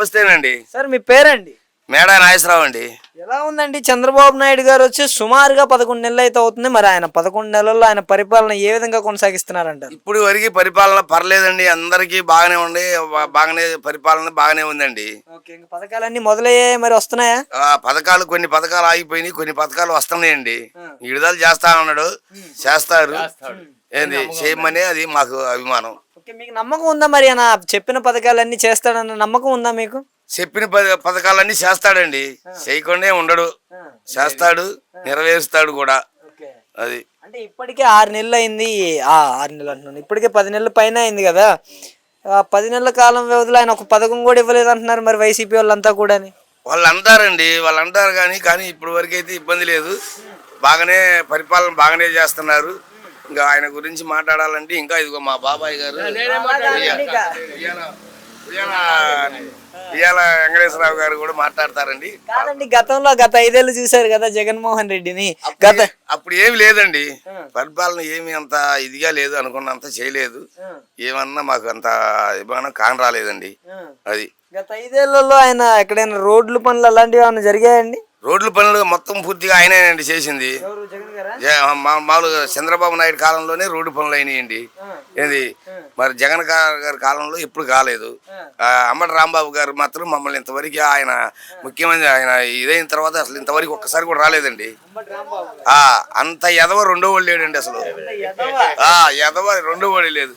నమస్తేనండి sir మీ పేరండి? మేడా నాగేశ్వరరావు అండి. ఎలా ఉందండి? చంద్రబాబు నాయుడు గారు వచ్చి సుమారుగా పదకొండు నెలలు అయితే అవుతుంది. మరి ఆయన పదకొండు నెలల్లో ఆయన పరిపాలన ఏ విధంగా కొనసాగిస్తున్నారంటారు? ఇప్పుడు వరకు పరిపాలన పర్లేదండి. అందరికీ బాగానే ఉండి బా- బాగానే పరిపాలన బాగానే ఉందండి. ఓకే ఇంకా పథకాలన్నీ మొదలయ్యాయి? మరి వస్తున్నాయా? ఆ పథకాలు కొన్ని పథకాలు ఆగిపోయినాయి. కొన్ని పథకాలు వస్తున్నాయండి. విడుదల చేస్తా ఉన్నాడు. చేస్తారు ఏంది? చేయమని అది మాకు అభిమానం. మీకు నమ్మకం ఉందా మరి? ఆయన చెప్పిన పథకాలన్నీ చేస్తాడన్న నమ్మకం ఉందా మీకు? చెప్పిన పథకాలన్నీ చేస్తాడండి. చేయకుండా ఉండడు. చేస్తాడు నెరవేరుస్తాడు కూడా. అది. అంటే ఇప్పటికే ఆరు నెలలు అయింది. ఆ, ఆరు నెలలు అంటున్నాను. ఇప్పటికే పది నెలల పైన అయింది కదా. ఆ, పది నెలల కాలం వ్యవధిలో ఆయన ఒక పథకం కూడా ఇవ్వలేదు అంటున్నారు మరి వైసీపీ వాళ్ళంతా కూడా వాళ్ళు అంటారండి వాళ్ళు అంటారు కానీ కానీ ఇప్పుడు వరకు అయితే ఇబ్బంది లేదు. బాగానే పరిపాలన బాగానే చేస్తున్నారు. ఇంకా ఆయన గురించి మాట్లాడాలంటే ఇంకా ఇదిగో మా బాబాయ్ గారు ఇవాళ వెంకటేశ్వరరావు గారు కూడా మాట్లాడతారండి. కాదండి గతంలో గత ఐదేళ్ళు చూశారు కదా జగన్మోహన్ రెడ్డిని. గత అప్పుడు ఏమి లేదండి. పరిపాలన ఏమి అంత ఇదిగా లేదు అనుకున్నంత చేయలేదు. ఏమన్నా మాకు అంత అభిమానం కాని రాలేదండి. అది. గత ఐదేళ్ళలో ఆయన ఎక్కడైనా రోడ్లు పనులు అలాంటివి ఏమైనా జరిగాయండి? రోడ్ల పనులు మొత్తం పూర్తిగా ఆయనేనండి చేసింది. మామూలుగా చంద్రబాబు నాయుడు కాలంలోనే రోడ్డు పనులు అయినాయండి. ఏది? మరి జగన్ గారి కాలంలో ఎప్పుడు కాలేదు. అంబటి రాంబాబు గారు మాత్రం మమ్మల్ని ఇంతవరకు ఆయన ముఖ్యమంత్రి ఆయన ఇదైన తర్వాత అసలు ఇంతవరకు ఒక్కసారి కూడా రాలేదండి. ఆ అంత ఎదవ రెండో వాళ్ళు లేడండి అసలు. ఆ ఎదవ రెండో వాడు లేదు.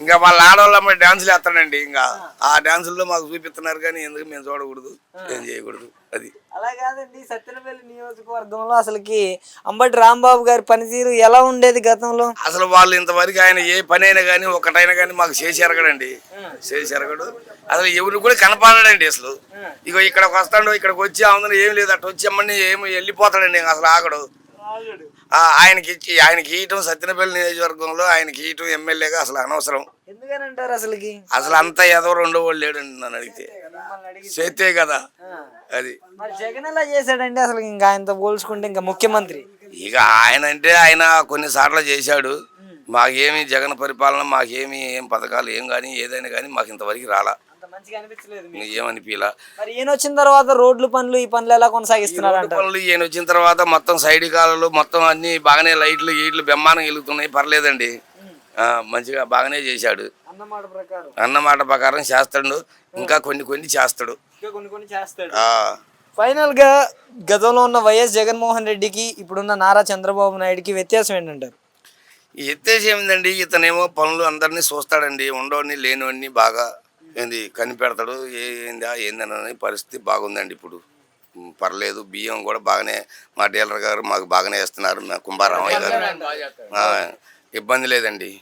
ఇంకా వాళ్ళ ఆడవాళ్ళ డాన్సులు వేస్తాడండి ఇంకా. ఆ. డాన్సుల్లో మాకు చూపిస్తున్నారు కానీ ఎందుకు మేము చూడకూడదు? ఏం చేయకూడదు అది. అలా కాదండి. సత్యనపల్లి నియోజకవర్గంలో అసలుకి అంబటి రాంబాబు గారి పనితీరు ఎలా ఉండేది గతంలో? అసలు వాళ్ళు ఇంతవరకు ఆయన ఏ పని అయినా కానీ ఒకటైనా కానీ మాకు చేసి ఎరగడండి. చేసి ఎరగడు. అసలు ఎవరు కూడా కనపడడండి అసలు. ఇగో ఇక్కడికి వస్తాడు ఇక్కడికి వచ్చి అవును ఏం లేదు అట్లా వచ్చామని ఏమి వెళ్ళిపోతాడండి ఇంకా అసలు ఆగడు. ఆ, ఆయనకి ఇచ్చి ఆయనకి ఇయటం సత్యనపల్లి నియోజకవర్గంలో ఆయనకి ఇయటం ఎమ్మెల్యేగా అసలు అనవసరం. ఎందుకనంటారు అసలుకి? అసలు అంత ఏదో రెండో వాళ్ళు లేడండి నన్ను అడిగితే. చేస్తే కదా. అది. మరి జగన్ ఎలా చేశాడండి అసలు? ఇంకా ఆయనతో పోల్చుకుంటే ఇంకా ముఖ్యమంత్రి. ఇక ఆయన అంటే ఆయన కొన్నిసార్లు చేశాడు. మాకేమి జగన్ పరిపాలన మాకేమి ఏం పథకాలు ఏం కానీ ఏదైనా కానీ మాకు ఇంతవరకు రాలా. మరి ఈయన వచ్చిన తర్వాత రోడ్లు పనులు ఈ పనులు ఎలా కొనసాగిస్తున్నారు పనులు ఈయన వచ్చిన తర్వాత మొత్తం సైడ్ కాలంలో మొత్తం అన్ని బాగానే లైట్లు గీట్లు బెమ్మానం వెలుగుతున్నాయి. పర్లేదండి. ఆ, మంచిగా బాగానే చేశాడు. అన్నమాట ప్రకారం. చేస్తాడు. ఇంకా కొన్ని కొన్ని చేస్తాడు. ఇంకా కొన్ని కొన్ని చేస్తాడు. ఆ, ఫైనల్గా గతంలో ఉన్న వైఎస్ జగన్మోహన్ రెడ్డికి ఇప్పుడున్న నారా చంద్రబాబు నాయుడుకి వ్యత్యాసం ఏంటంటారు? ఈ ఎత్తేసి ఏమిందండి? ఇతనేమో పనులు అందరినీ చూస్తాడండి. ఉండవని లేనివన్నీ బాగా ఏంది కనిపెడతాడు. ఏందా ఏందని పరిస్థితి బాగుందండి ఇప్పుడు. పర్లేదు. బియ్యం కూడా బాగానే మా డీలర్ గారు మాకు బాగానే వేస్తున్నారు. మా కుంభారామయ్య గారు. ఇబ్బంది లేదండి.